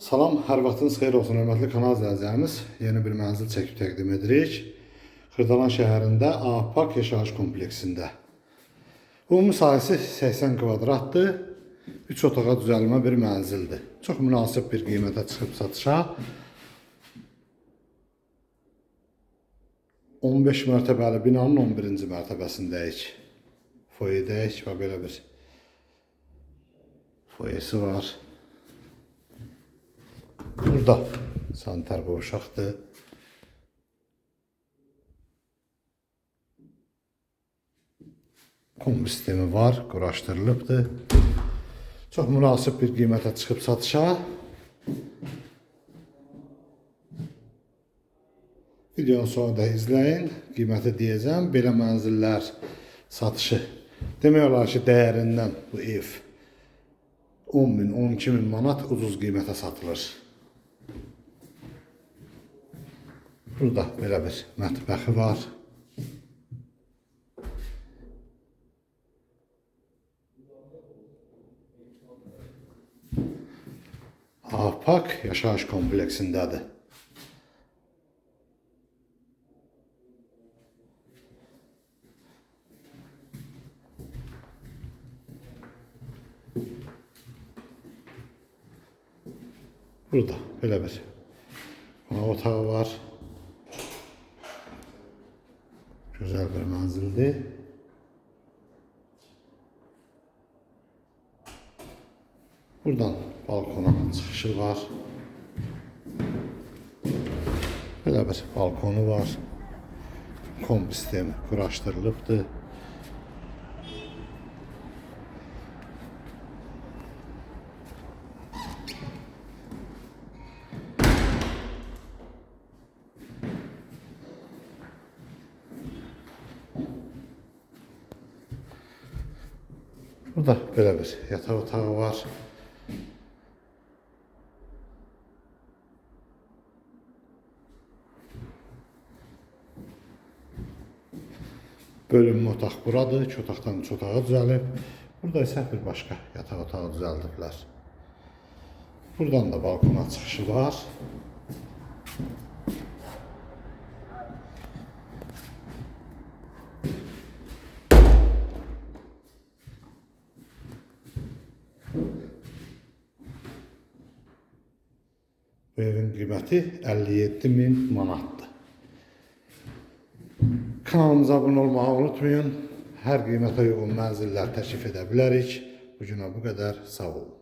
Salam, hər vaxtınız xeyir olsun, hörmətli kanal izləyicilərimiz. Yeni bir mənzil çəkib təqdim edirik. Xırdalan şəhərində Apak yaşayış kompleksində. Ümumi sahəsi 80 kvadratdır. 3 otağa düzəlmə bir mənzildir. Çox münasib bir qiymətə çıxıb satışa. 15 mərtəbəli binanın 11-ci mərtəbəsindəyik. Foyedəyik və belə bir foyesi var. Burada sanitar qovşaqdır. Kombi sistemi var, quraşdırılıbdır. Çox münasib bir qiymətə çıxıb satışa. Videonun sonunda izləyin. Qiyməti deyəcəm. Belə mənzillər satışı demək olar ki, dəyərindən bu ev 10 min, 12 min manat ucuz qiymətə satılır. Burada belə bir mətbəxi var. Apak yaşayış kompleksindədir. Burada belə bir otağı var. Gözəl bir mənzildir. Buradan balkona çıxışı var. Belə bir balkonu var. Kombi sistemi quraşdırılıbdır. Burada belə bir yataq otağı var. Bölünmə otaq buradır. İki otaqdan üç otağa düzəlib. Burada isə bir başqa yataq otağı düzəldiblər. Buradan da balkona çıxışı var. Bu evin qiyməti 57 min manatdır. Kanalımıza abunə olmağı unutmayın. Hər qiymətə uyğun mənzillər təklif edə bilərik. Bu günə bu qədər. Sağ olun.